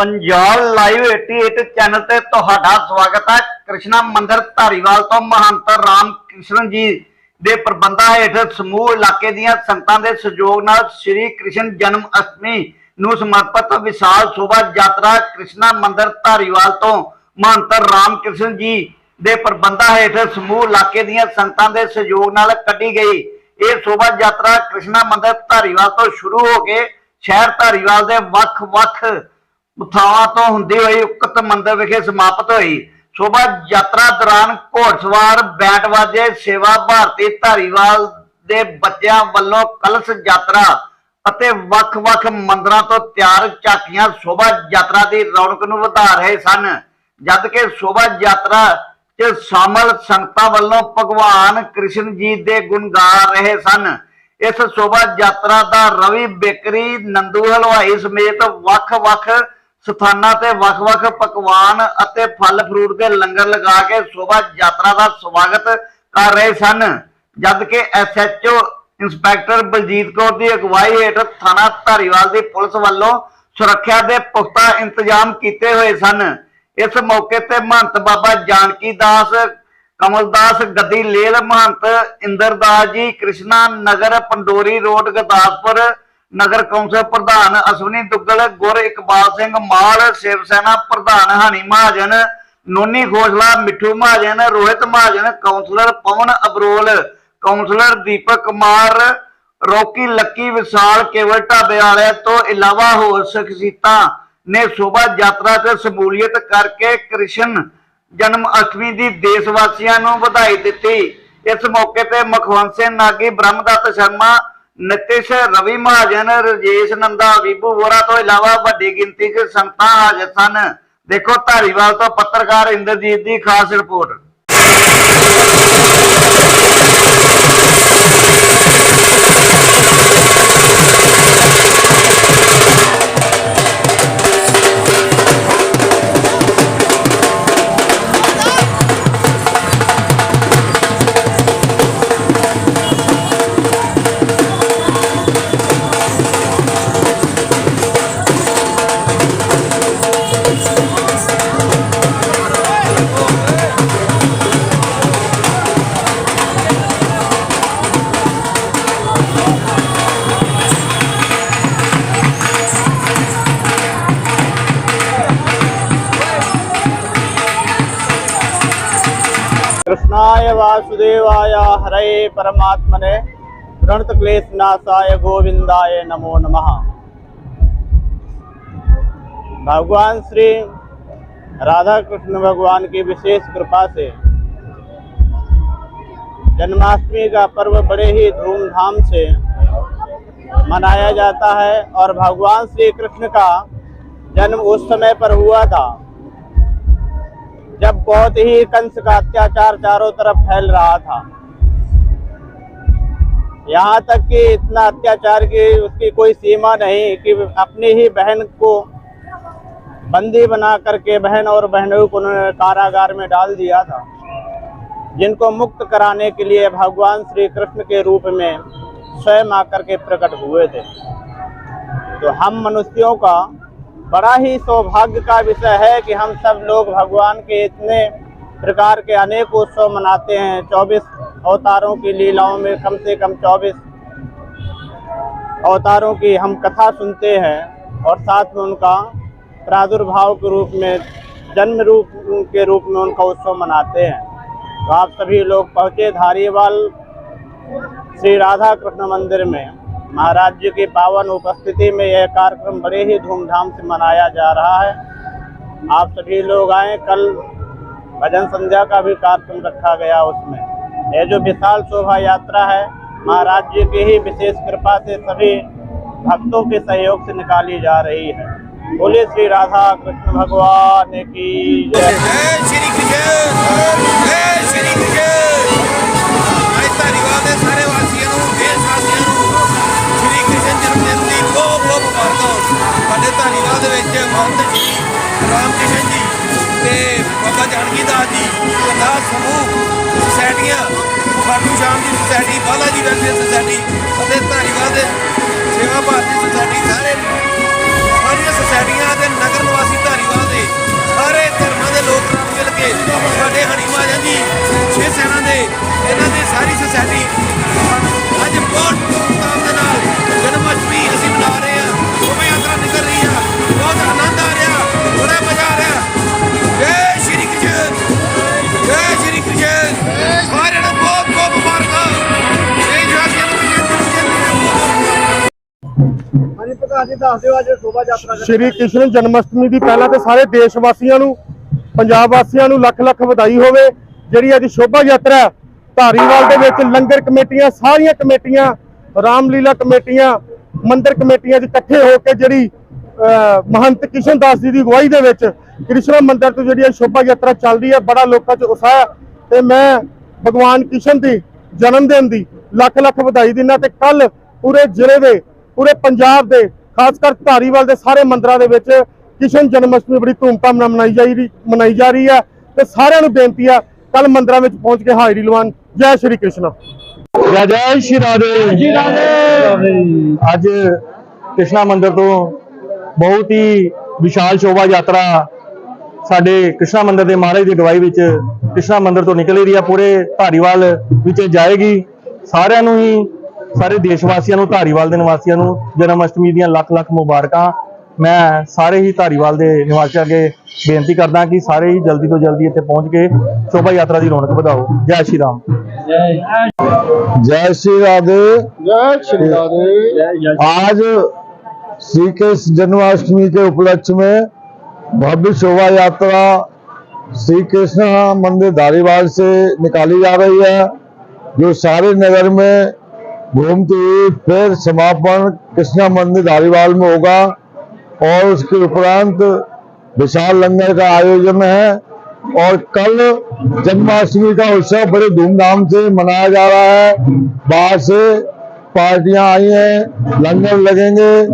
Punjab live 88 channel ਤੇ ਤੁਹਾਡਾ ਸਵਾਗਤ ਹੈ। ਕ੍ਰਿਸ਼ਨਾ ਮੰਦਿਰ ਧਾਰੀਵਾਲ ਤੋਂ ਮਹੰਤ ਰਾਮ ਕ੍ਰਿਸ਼ਨ ਜੀ ਦੇ ਪ੍ਰਬੰਧਾਂ ਹੇਠ ਸਮੂਹ ਇਲਾਕੇ ਦੀਆਂ ਸੰਗਤਾਂ ਦੇ ਸਹਿਯੋਗ ਨਾਲ ਸ੍ਰੀ ਕ੍ਰਿਸ਼ਨ ਜਨਮ ਅਸ਼ਟਮੀ ਨੂੰ ਸਮਰਪਿਤ ਵਿਸ਼ਾਲ ਸ਼ੋਭਾ ਯਾਤਰਾ ਕ੍ਰਿਸ਼ਨਾ ਮੰਦਿਰ ਧਾਰੀਵਾਲ ਤੋਂ ਮਹੰਤ ਰਾਮ ਕ੍ਰਿਸ਼ਨ ਜੀ ਦੇ ਪ੍ਰਬੰਧਾਂ ਹੇਠ ਸਮੂਹ ਇਲਾਕੇ ਦੀਆਂ ਸੰਗਤਾਂ ਦੇ ਸਹਿਯੋਗ ਨਾਲ ਕੱਢੀ ਗਈ। ਇਹ ਸ਼ੋਭਾ ਯਾਤਰਾ ਕ੍ਰਿਸ਼ਨਾ ਮੰਦਿਰ ਧਾਰੀਵਾਲ ਤੋਂ ਸ਼ੁਰੂ ਹੋ ਕੇ ਸ਼ਹਿਰ ਧਾਰੀਵਾਲ ਦੇ ਵੱਖ-ਵੱਖ ਥਾਵਾਂ ਤੋਂ ਹੁੰਦੀ ਹੋਈ ਉਕਤ ਮੰਦਿਰ ਵਿਖੇ ਸਮਾਪਤ ਹੋਈ। ਸ਼ੋਭਾ ਯਾਤਰਾ ਦੌਰਾਨ ਘੋੜਸਵਾਰ ਬੈਂਟ ਵਾਜੇ ਸੇਵਾ ਭਾਰਤੀ ਧਾਰੀਵਾਲ ਦੇ ਬੱਚਿਆਂ ਵੱਲੋਂ ਕਲਸ਼ ਯਾਤਰਾ ਅਤੇ ਵੱਖ-ਵੱਖ ਮੰਦਰਾਂ ਤੋਂ ਤਿਆਰ ਝਾਕੀਆਂ ਸ਼ੋਭਾ ਯਾਤਰਾ ਦੀ ਰੌਣਕ ਨੂੰ ਵਧਾ ਰਹੇ ਸਨ। ਜਦ ਕਿ ਸ਼ੋਭਾ ਯਾਤਰਾ 'ਚ ਸ਼ਾਮਲ ਸੰਗਤਾਂ ਵੱਲੋਂ ਭਗਵਾਨ ਕ੍ਰਿਸ਼ਨ ਜੀ ਦੇ ਗੁਣ ਗਾ ਰਹੇ ਸਨ। ਇਸ ਸ਼ੋਭਾ ਯਾਤਰਾ ਦਾ ਰਵੀ ਬੇਕਰੀ, ਨੰਦੂ ਹਲਵਾਈ ਸਮੇਤ ਵੱਖ-ਵੱਖ ਸਥਾਨਾਂ ਤੇ ਵੱਖ-ਵੱਖ ਪਕਵਾਨ ਅਤੇ ਫਲ ਫਰੂਟ ਦੇ ਲੰਗਰ ਲਗਾ ਕੇ ਸ਼ੋਭਾ ਯਾਤਰਾ ਦਾ ਸਵਾਗਤ ਕਰ ਰਹੇ ਸਨ ਜਦ ਕਿ ਐਸਐਚਓ ਇੰਸਪੈਕਟਰ ਬਲਜੀਤ ਕੌਰ ਦੀ ਅਗਵਾਈ ਹੇਠ ਥਾਣਾ ਧਾਰੀਵਾਲ ਦੀ ਪੁਲਿਸ ਵੱਲੋਂ ਸੁਰੱਖਿਆ ਦੇ ਪੁਖਤਾ ਇੰਤਜ਼ਾਮ ਕੀਤੇ ਹੋਏ ਸਨ। ਇਸ ਮੌਕੇ ਤੇ ਮਹੰਤ ਬਾਬਾ ਜਾਨਕੀ ਦਾਸ, ਕਮਲਦਾਸ ਗੱਦੀ ਲੇਲ, ਮਹੰਤ ਇੰਦਰਦਾਸ ਜੀ, ਕ੍ਰਿਸ਼ਨਾ ਨਗਰ, ਪੰਡੋਰੀ ਰੋਡ, ਗੁਰਦਾਸਪੁਰ ਨਗਰ ਕੌਂਸਲ ਪ੍ਰਧਾਨ ਅਸ਼ਵਨੀ ਦੁੱਗਲ, ਗੁਰ ਇਕਬਾਲ ਸਿੰਘ ਮਾਲ, ਸ਼ਿਵ ਸੈਨਾ ਪ੍ਰਧਾਨ ਹਨੀ ਮਹਾਜਨ, ਨੋਨੀ ਖੋਸਲਾ, ਮਿੱਠੂ ਮਹਾਜਨ, ਰੋਹਿਤ ਮਹਾਜਨ ਕਾਉਂਸਲਰ ਪਵਨ ਅਬਰੋਲ ਕਾਉਂਸਲਰ ਦੀਪਕ ਕੁਮਾਰ, ਰੋਕੀ ਲੱਕੀ ਵਿਸ਼ਾਲ, ਕੇਵਲ ਢਾਬੇ ਵਾਲਿਆਂ ਤੋਂ ਇਲਾਵਾ ਹੋਰ ਸ਼ਖਸੀਅਤਾਂ ਨੇ ਸ਼ੋਭਾ ਯਾਤਰਾ ਤੇ ਸ਼ਮੂਲੀਅਤ ਕਰਕੇ ਕ੍ਰਿਸ਼ਨ ਜਨਮ ਅਸ਼ਟਮੀ ਦੀ ਦੇਸ਼ ਵਾਸੀਆਂ ਨੂੰ ਵਧਾਈ ਦਿੱਤੀ। ਇਸ ਮੌਕੇ ਤੇ ਮਖਵੰਤ ਸਿੰਘ ਨਾਗੀ, ਬ੍ਰਹਮਦੱਤ ਸ਼ਰਮਾ ਨਿਤਿਸ਼ ਰਵੀ ਮਹਾਜਨ ਰਜੇਸ਼ ਨੰਦਾ ਵਿਭੂ ਵੋਰਾ ਤੋਂ ਇਲਾਵਾ ਵੱਡੀ ਗਿਣਤੀ 'ਚ ਸੰਗਤਾਂ ਹਾਜ਼ਰ ਸਨ। ਦੇਖੋ ਧਾਰੀਵਾਲ ਤੋਂ ਪੱਤਰਕਾਰ ਇੰਦਰਜੀਤ ਦੀ ਖਾਸ ਰਿਪੋਰਟ। કૃષ્ણાય વાસુદેવાય હરે પરમાત્મને પ્રણત ક્લેશ નાશાય ગોવિંદાય નમો નમઃ भगवान श्री राधा कृष्ण भगवान की विशेष कृपा से जन्माष्टमी का पर्व बड़े ही धूमधाम से मनाया जाता है और भगवान श्री कृष्ण का जन्म उस समय पर हुआ था, जब बहुत ही कंस का अत्याचार चारों तरफ़ फैल रहा था। यहाँ तक कि इतना अत्याचार की उसकी कोई सीमा नहीं कि अपनी ही बहन को बंदी बना करके बहन और बहनों को उन्होंने कारागार में डाल दिया था, जिनको मुक्त कराने के लिए भगवान श्री कृष्ण के रूप में स्वयं आकर के प्रकट हुए थे। तो हम मनुष्यों का बड़ा ही सौभाग्य का विषय है कि हम सब लोग भगवान के इतने प्रकार के अनेक उत्सव मनाते हैं। 24 अवतारों की लीलाओं में कम से कम 24 अवतारों की हम कथा सुनते हैं और साथ में उनका प्रादुर्भाव के रूप में, जन्म रूप के रूप में उनका उत्सव मनाते हैं। तो आप सभी लोग पहुँचे धारीवाल श्री राधा कृष्ण मंदिर में। महाराज जी की पावन उपस्थिति में यह कार्यक्रम बड़े ही धूमधाम से मनाया जा रहा है। आप सभी लोग आए, कल भजन संध्या का भी कार्यक्रम रखा गया उसमें। यह जो विशाल शोभा यात्रा है, महाराज जी की ही विशेष कृपा से सभी भक्तों के सहयोग से निकाली जा रही है। बोले श्री राधा कृष्ण भगवान की जय ਜੈ ਸ਼੍ਰੀ ਕ੍ਰਿਸ਼ਨ ਜੈ ਸ਼੍ਰੀ ਕ੍ਰਿਸ਼ਨ ਅੱਜ ਧਾਰੀਵਾਲ ਦੇ ਸਾਰੇ ਵਾਸੀਆਂ ਨੂੰ ਦੇਸ਼ ਵਾਸੀਆਂ ਨੂੰ ਸ਼੍ਰੀ ਕ੍ਰਿਸ਼ਨ ਜਨਮ ਦਿਨ ਦੀ ਬਹੁਤ ਬਹੁਤ ਮੁਬਾਰਕਾਂ ਹੋਣ ਸਾਡੇ ਧਾਰੀਵਾਲ ਦੇ ਵਿੱਚ ਮਹੰਤ ਜੀ ਰਾਮ ਕ੍ਰਿਸ਼ਨ ਜੀ ਤੇ ਬਾਬਾ ਜਾਨਕੀ ਦਾਸ ਜੀ ਅਰਦਾਸ ਸਮੂਹ ਸੁਸਾਇਟੀਆਂ ਖਾਟੂ ਸ਼ਾਮ ਦੀ society Bala ji welfare society ਅਤੇ ਧਾਰੀਵਾਲ ਦੇ ਸੇਵਾ ਭਾਰਤੀ ਸੁਸਾਇਟੀ ਸਾਰੇ ਸਾਰੀਆਂ ਸੁਸਾਇਟੀਆਂ ਦੇ ਨਗਰ ਨਿਵਾਸੀ ਹਾਂਜੀ ਪ੍ਰਧਾਨ ਦੱਸ ਦਿਓ, ਅੱਜ ਸ਼ੋਭਾ ਯਾਤਰਾ ਸ਼੍ਰੀ ਕ੍ਰਿਸ਼ਨ ਜਨਮਸ਼ਟਮੀ ਦੀ ਪਹਿਲਾਂ ਤੇ ਸਾਰੇ ਦੇਸ਼ ਵਾਸੀਆਂ ਨੂੰ, ਪੰਜਾਬ ਵਾਸੀਆਂ ਨੂੰ ਲੱਖ ਲੱਖ ਵਧਾਈ ਹੋਵੇ। ਜਿਹੜੀ ਅੱਜ ਸ਼ੋਭਾ ਯਾਤਰਾ ਧਾਰੀਵਾਲ ਦੇ ਵਿੱਚ ਲੰਗਰ ਕਮੇਟੀਆਂ, ਸਾਰੀਆਂ ਕਮੇਟੀਆਂ, ਰਾਮਲੀਲਾ ਕਮੇਟੀਆਂ, ਮੰਦਿਰ ਕਮੇਟੀਆਂ 'ਚ ਇਕੱਠੇ ਹੋ ਕੇ ਜਿਹੜੀ ਮਹੰਤ ਕਿਸ਼ਨ ਦਾਸ ਜੀ ਦੀ ਅਗਵਾਈ ਦੇ ਵਿੱਚ ਕ੍ਰਿਸ਼ਨ ਮੰਦਿਰ ਤੋਂ ਜਿਹੜੀ ਇਹ ਸ਼ੋਭਾ ਯਾਤਰਾ ਚੱਲਦੀ ਹੈ, ਬੜਾ ਲੋਕਾਂ 'ਚ ਉਤਸ਼ਾਹ ਤੇ ਮੈਂ ਭਗਵਾਨ ਕ੍ਰਿਸ਼ਨ ਦੀ ਜਨਮ ਦਿਨ ਦੀ ਲੱਖ ਲੱਖ ਵਧਾਈ ਦਿੰਦਾ ਤੇ ਕੱਲ ਪੂਰੇ ਜ਼ਿਲ੍ਹੇ ਦੇ, ਪੂਰੇ ਪੰਜਾਬ ਦੇ ਖਾਸ ਕਰ ਧਾਰੀਵਾਲ ਦੇ ਸਾਰੇ ਮੰਦਰਾਂ ਦੇ ਵਿੱਚ ਕ੍ਰਿਸ਼ਨ ਜਨਮਸ਼ਟਮੀ ਬੜੀ ਧੂਮਧਾਮ ਨਾਲ ਮਨਾਈ ਜਾਈ ਰਹੀ ਮਨਾਈ ਜਾ ਰਹੀ ਹੈ ਤੇ ਸਾਰਿਆਂ ਨੂੰ ਬੇਨਤੀ ਆ ਕੱਲ ਮੰਦਰਾਂ ਵਿੱਚ ਪਹੁੰਚ ਕੇ ਹਾਜ਼ਰੀ ਲਵਾਉਣ। ਜੈ ਸ਼੍ਰੀ ਕ੍ਰਿਸ਼ਨ। ਜੈ ਜੈ ਸ਼੍ਰੀ ਰਾਧੇ। ਜੀ ਅੱਜ ਕ੍ਰਿਸ਼ਨਾ ਮੰਦਿਰ ਤੋਂ ਬਹੁਤ ਹੀ ਵਿਸ਼ਾਲ ਸ਼ੋਭਾ ਯਾਤਰਾ ਸਾਡੇ ਕ੍ਰਿਸ਼ਨਾ ਮੰਦਿਰ ਦੇ ਮਹਾਰਾਜ ਦੀ ਅਗਵਾਈ ਵਿੱਚ ਕ੍ਰਿਸ਼ਨਾ ਮੰਦਿਰ ਤੋਂ ਨਿਕਲ ਰਹੀ ਹੈ। ਪੂਰੇ ਧਾਰੀਵਾਲ ਵਿੱਚ ਜਾਏਗੀ। ਸਾਰਿਆਂ ਨੂੰ ਹੀ ਸਾਰੇ ਦੇਸ਼ ਵਾਸੀਆਂ ਨੂੰ ਧਾਰੀਵਾਲ ਦੇ ਨਿਵਾਸੀਆਂ ਨੂੰ ਜਨਮ ਅਸ਼ਟਮੀ ਦੀਆਂ ਲੱਖ ਲੱਖ ਮੁਬਾਰਕਾਂ ਮੈਂ ਸਾਰੇ ਹੀ ਧਾਰੀਵਾਲ ਦੇ ਨਿਵਾਸੀਆਂ ਅੱਗੇ ਬੇਨਤੀ ਕਰਦਾ ਕਿ ਸਾਰੇ ਹੀ ਜਲਦੀ ਤੋਂ ਜਲਦੀ ਇੱਥੇ ਪਹੁੰਚ ਕੇ ਸ਼ੋਭਾ ਯਾਤਰਾ ਦੀ ਰੌਣਕ ਵਧਾਓ ਜੈ ਸ਼੍ਰੀ ਰਾਮ जय श्री राधे ਜੈ ਸ਼੍ਰੀ ਰਾਧੇ आज श्री कृष्ण जन्माष्टमी के उपलक्ष्य में भव्य शोभा यात्रा श्री कृष्ण मंदिर धारीवाल से निकाली जा रही है जो सारे नगर में हुई फिर समापन कृष्णा मंदिर धारीवाल में होगा और उसके उपरांत विशाल लंगर का आयोजन है और कल जन्माष्टमी का उत्सव बड़े धूमधाम से मनाया जा रहा है। बाहर से पार्टियाँ आई हैं, लंगर लगेंगे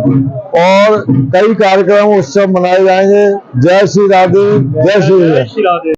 और कई कार्यक्रम उत्सव मनाए जाएँगे। जय श्री राधे। जय श्री राधे।